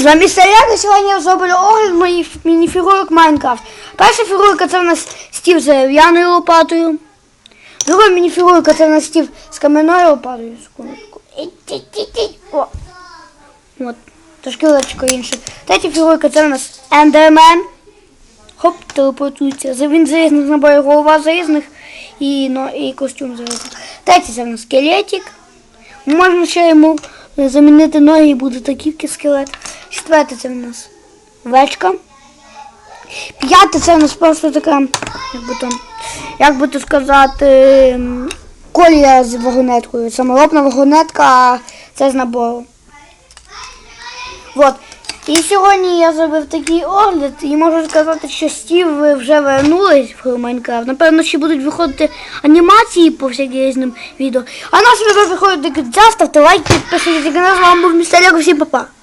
Привіт, з вами Селяна. Сьогодні я зроблю огляд моїх мініфігурок Майнкрафт. Перша фігурка це в нас Стів з дерев'яною лопатою. Друга мініфігурка це в нас Стів з кам'яною лопатою. Секундочку. Трошки легко інше. Третя фігурка це в нас Ендермен. Хоп, телепортується. Він зарізних наборів голова зарізних і, ну, і костюм зарізних. Третій це в нас скелетик. Можна ще йому замінити ноги і буде такий скелет. Четверте це в нас вечка. П'яте це в нас просто така, як би то, як би то сказати, колія з вагонеткою. Саморобна вагонетка, а це з набору. От. І сьогодні я зробив такий огляд і можу сказати, що Стів вже вернулись в Майнкрафт. Напевно, ще будуть виходити анімації по всяким різним відео. А наш відео виходить до кінця, ставте лайк, підписуйтесь на канал, з вами був містер всім па-па.